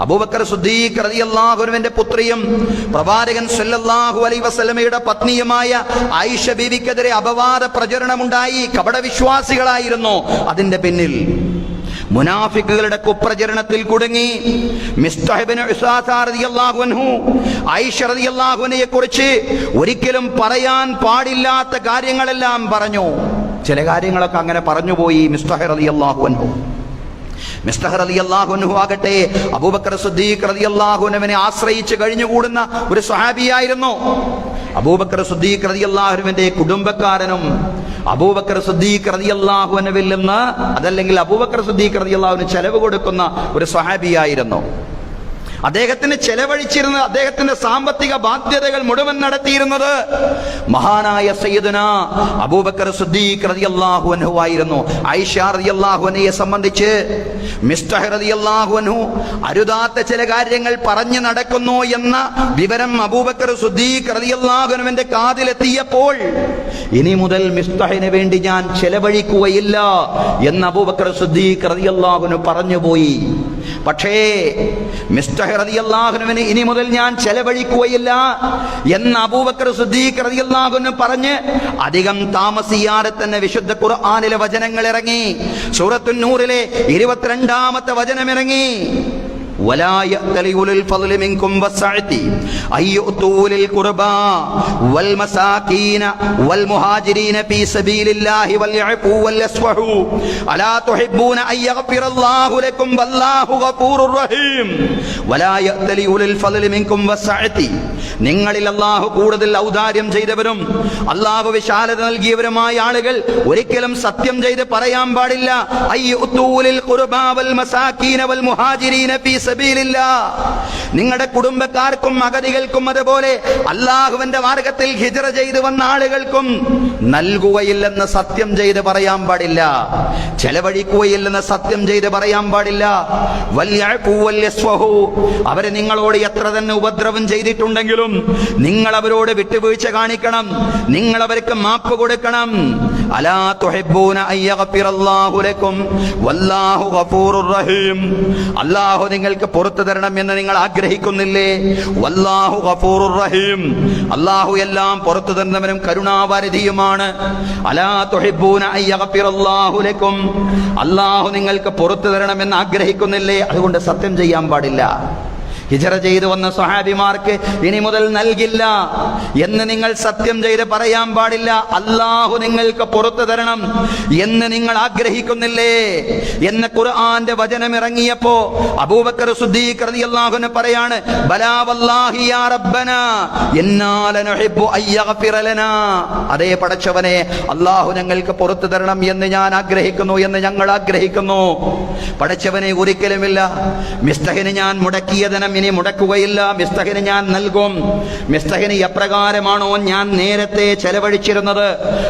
അബൂബക്കർ സുദ്ദീഖ് റളിയല്ലാഹുവിന്റെ പുത്രിയും പ്രവാചകൻ സല്ലല്ലാഹു അലൈഹി വസല്ലമയുടെ പത്നിയുമായ ആയിഷ ബീവിക്കെതിരെ അപവാദ പ്രചരണമുണ്ടായി. കപടവിശ്വാസികളായിരുന്നു. അതിന്റെ പിന്നിൽ മുനാഫിക്കുകളുടെ കുപ്രചരണത്തിൽ കുടുങ്ങി. ഐഷറിയാഹുവിനെ കുറിച്ച് ഒരിക്കലും പറയാൻ പാടില്ലാത്ത കാര്യങ്ങളെല്ലാം പറഞ്ഞു. ചില കാര്യങ്ങളൊക്കെ അങ്ങനെ പറഞ്ഞുപോയി മിസ്തഹർ അലി അള്ളാഹു മിസ്തഹർ അലി അള്ളാഹുനഹു ആകട്ടെ അബൂബക്കർ സുദ്ദീഖ് അള്ളാഹുനവിനെ ആശ്രയിച്ച് കഴിഞ്ഞുകൂടുന്ന ഒരു സ്വഹാബിയായിരുന്നു. അബൂബക്കർ സുദ്ദീഖ് റതി കുടുംബക്കാരനും അബൂബക്കർ സുദ്ദീഖ് റതി നിന്ന് അതല്ലെങ്കിൽ അബൂബക്കർ സുദ്ദീഖ് റതി അള്ളാഹുവിന് ചെലവ് കൊടുക്കുന്ന ഒരു സ്വഹാബിയായിരുന്നു. അദ്ദേഹത്തിന് ചെലവഴിച്ചിരുന്ന അദ്ദേഹത്തിന്റെ സാമ്പത്തിക ബാധ്യതകൾ മുഴുവൻ നടത്തിയിരുന്നത് മഹാനായ സയ്യിദന അബൂബക്കർ സുദ്ദീഖ് റളിയല്ലാഹു അൻഹു ആയിരുന്നു. ഐഷ റളിയല്ലാഹു അൻഹയെ സംബന്ധിച്ച് മിസ്തഹ് റളിയല്ലാഹു അൻഹു അരുതാത്ത ചില കാര്യങ്ങൾ പറഞ്ഞു നടക്കുന്നു എന്ന വിവരം അബൂബക്കർ സുദ്ദീഖ് റളിയല്ലാഹു അൻഹുവിന്റെ കാതിലെത്തിയപ്പോൾ ഇനി മുതൽ മിസ്തഹിന് വേണ്ടി ഞാൻ ചെലവഴിക്കുകയില്ല എന്ന് അബൂബക്കർ സുദ്ദീഖ് റളിയല്ലാഹു അൻഹു പറഞ്ഞുപോയി പക്ഷേ മിസ്റ്റർ റളിയല്ലാഹുവിന് ഇനി മുതൽ ഞാൻ ചെലവഴിക്കുകയില്ല എന്ന് അബൂബക്കർ സുദ്ദീഖ് റളിയല്ലാഹുവിന് പറഞ്ഞ് അധികം താമസിയാതെ തന്നെ വിശുദ്ധ ഖുർആനിലെ വചനങ്ങൾ ഇറങ്ങി. സൂറത്തുൻ നൂറിലെ ഇരുപത്തിരണ്ടാമത്തെ വചനം ഇറങ്ങി. ولا يأتل أولي الفضل منكم والسعة أن يؤتوا أولي القربى والمساكين والمهاجرين في سبيل الله وليعفوا وليصفحوا ألا تحبون أن يغفر الله لكم والله غفور رحيم ولا يأتل أولي الفضل منكم والسعة നിങ്ങളിൽ അള്ളാഹു കൂടുതൽ ഔദാര്യം ചെയ്തവരും അള്ളാഹു വിശാലത നൽകിയവരുമായ ആളുകൾ ഒരിക്കലും സത്യം ചെയ്ത് പറയാൻ പാടില്ല. ഖുർബാ വൽ മുഹാജിരീന ഫീ നിങ്ങളുടെ കുടുംബക്കാർക്കും അഗതികൾക്കും അതുപോലെ അള്ളാഹുവിന്റെ മാർഗത്തിൽ ഹിജറ ചെയ്തു വന്ന ആളുകൾക്കും നൽകുകയില്ലെന്ന് സത്യം ചെയ്ത് പറയാൻ പാടില്ല. ചെലവഴിക്കുകയില്ലെന്ന് സത്യം ചെയ്ത് പറയാൻ പാടില്ല. അവർ നിങ്ങളോട് എത്ര തന്നെ ഉപദ്രവം ചെയ്തിട്ടുണ്ടെങ്കിലും നിങ്ങൾ അവരോട് വിട്ടുവീഴ്ച കാണിക്കണം. നിങ്ങൾ അവർക്ക് മാപ്പ് കൊടുക്കണം. അലാ അല്ലാഹു നിങ്ങൾക്ക് പുറത്തു തരണം എന്ന് നിങ്ങൾ ആഗ്രഹിക്കുന്നില്ലേ? വല്ലാഹു ഗഫൂറുർ റഹീം. അല്ലാഹു എല്ലാം പുറത്തു തന്നവനും കരുണാവാരിധിയുമാണ്. അലാ തുഹിബ്ബൂന അയ്യഗ്ഫിറല്ലാഹു ലക്കും. അല്ലാഹു നിങ്ങൾക്ക് പുറത്തു തരണമെന്ന് ആഗ്രഹിക്കുന്നില്ലേ? അതുകൊണ്ട് സത്യം ചെയ്യാൻ പാടില്ല. ഹിജറ ചെയ്തു വന്ന സ്വഹാബിമാർക്ക് ഇനി മുതൽ നൽകില്ല എന്ന് നിങ്ങൾ സത്യം ചെയ്ത് പറയാൻ പാടില്ല. അല്ലാഹു നിങ്ങൾക്ക് പുറത്തു തരണം എന്ന് നിങ്ങൾ ആഗ്രഹിക്കുന്നില്ലേ? എന്ന് ഖുർആന്റെ വചനം ഇറങ്ങിയപ്പോ അബൂബക്കർ സുദ്ദീഖ് റളിയല്ലാഹുവിന് പറയാണ് ബലാ വല്ലാഹി യാ റബ്ബനാ ഇന്നാ ലനുഹിബ്ബു അയ്യഗ്ഫിറ ലനാ. അതേ പടച്ചവനെ അല്ലാഹു ഞങ്ങൾക്ക് പുറത്തു തരണം എന്ന് ഞാൻ ആഗ്രഹിക്കുന്നു എന്ന് ഞങ്ങൾ ആഗ്രഹിക്കുന്നു. പടച്ചവനെ ഒരിക്കലുമില്ല. മിസ്തഹിന് ഞാൻ മുടക്കിയ ധനം ഇനി മുടക്കുകയില്ല. മിസ്തഹിന് ഞാൻ നൽകും. മിസ്തഹിന് എപ്രകാരമാണോ ഞാൻ നേരത്തെ ചെലവഴിച്ചിരുന്നത്?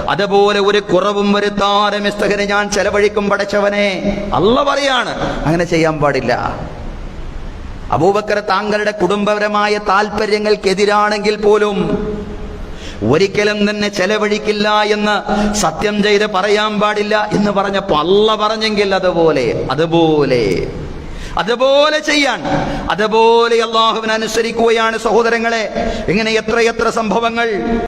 അതുപോലെ ഒരു കുറവും വരുത്താതെ മിസ്തഹിന് ഞാൻ ചെലവഴിക്കും പടച്ചവനെ. അല്ല പറയാണ്. അങ്ങനെ ചെയ്യാൻ പാടില്ല. അബൂബക്കർ താങ്കളുടെ കുടുംബപരമായ താല്പര്യങ്ങൾക്കെതിരാണെങ്കിൽ പോലും ഒരിക്കലും തന്നെ ചെലവഴിക്കില്ല എന്ന് സത്യം ചെയ്ത് പറയാൻ പാടില്ല എന്ന് പറഞ്ഞപ്പോൾ അല്ല പറഞ്ഞെങ്കിൽ അതുപോലെ അതുപോലെ. അതുപോലെ ചെയ്യാൻ അതുപോലെ അള്ളാഹുവിനെ അനുസരിക്കുകയാണ് സഹോദരങ്ങളെ. ഇങ്ങനെ എത്ര എത്ര സംഭവങ്ങൾ